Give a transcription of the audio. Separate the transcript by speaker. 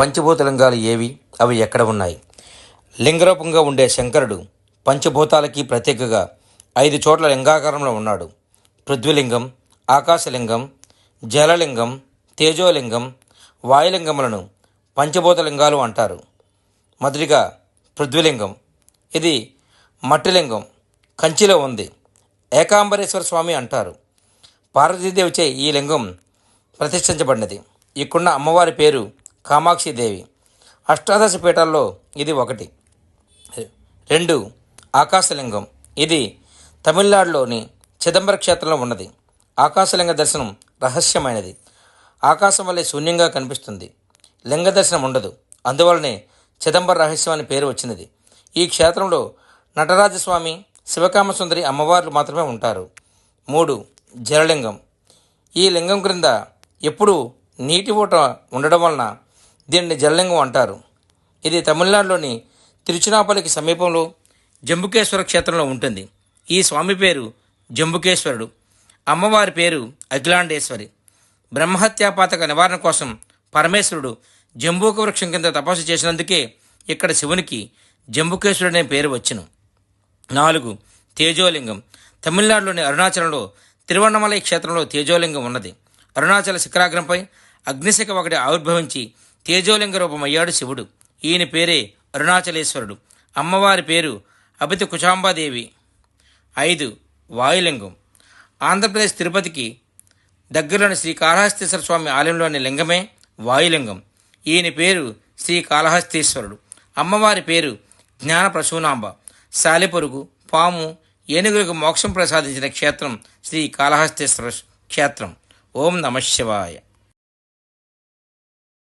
Speaker 1: పంచభూతలింగాలు ఏవి? అవి ఎక్కడ ఉన్నాయి? లింగరూపంగా ఉండే శంకరుడు పంచభూతాలకి ప్రత్యేకగా ఐదు చోట్ల లింగాకారంలో ఉన్నాడు. పృథ్వీలింగం ఆకాశలింగం జలలింగం తేజోలింగం వాయులింగములను పంచభూతలింగాలు అంటారు. మొదటిగా పృథ్వీలింగం ఇది మట్టిలింగం కంచిలో ఉంది ఏకాంబరేశ్వర స్వామి అంటారు. పార్వతీదేవిచే ఈ లింగం ప్రతిష్ఠించబడినది. ఇక్కడున్న అమ్మవారి పేరు కామాక్షిదేవి అష్టాదశ పీఠాల్లో ఇది ఒకటి. రెండు ఆకాశలింగం. ఇది తమిళనాడులోని చిదంబర క్షేత్రంలో ఉన్నది. ఆకాశలింగ దర్శనం రహస్యమైనది. ఆకాశం వల్లే శూన్యంగా కనిపిస్తుంది. లింగ దర్శనం ఉండదు. అందువలనే చిదంబర రహస్యం అని పేరు వచ్చినది. ఈ క్షేత్రంలో నటరాజస్వామి శివకామసుందరి అమ్మవార్లు మాత్రమే ఉంటారు. మూడు జలలింగం. ఈ లింగం క్రింద ఎప్పుడూ నీటి ఊట ఉండడం వలన దీనిని జలలింగం అంటారు. ఇది తమిళనాడులోని తిరుచినాపల్లికి సమీపంలో జంబుకేశ్వర క్షేత్రంలో ఉంటుంది. ఈ స్వామి పేరు జంబుకేశ్వరుడు. అమ్మవారి పేరు అఖిలాండేశ్వరి. బ్రహ్మహత్యాపాతక నివారణ కోసం పరమేశ్వరుడు జంబూక వృక్షం కింద తపస్సు చేసినందుకే ఇక్కడ శివునికి జంబుకేశ్వరుడు అనే పేరు వచ్చును. నాలుగు తేజోలింగం. తమిళనాడులోని అరుణాచలంలో తిరువണ്ണమలై క్షేత్రంలో తేజోలింగం ఉన్నది. అరుణాచల శిఖరాగ్రంపై అగ్నిశిఖ ఒకటి ఆవిర్భవించి తేజోలింగ రూపమయ్యాడు శివుడు. ఈయన పేరే అరుణాచలేశ్వరుడు. అమ్మవారి పేరు అభిత కుచాంబాదేవి ఐదు వాయులింగం. ఆంధ్రప్రదేశ్ తిరుపతికి దగ్గరలోని శ్రీ కాళహస్తీశ్వర స్వామి ఆలయంలోని లింగమే వాయులింగం. ఈయన పేరు శ్రీ కాళహస్తీశ్వరుడు. అమ్మవారి పేరు జ్ఞాన ప్రసూనాంబ సాలిపొరుగు పాము ఏనుగులకు మోక్షం ప్రసాదించిన క్షేత్రం శ్రీ కాళహస్తీశ్వర క్షేత్రం. ఓం నమ శివాయ.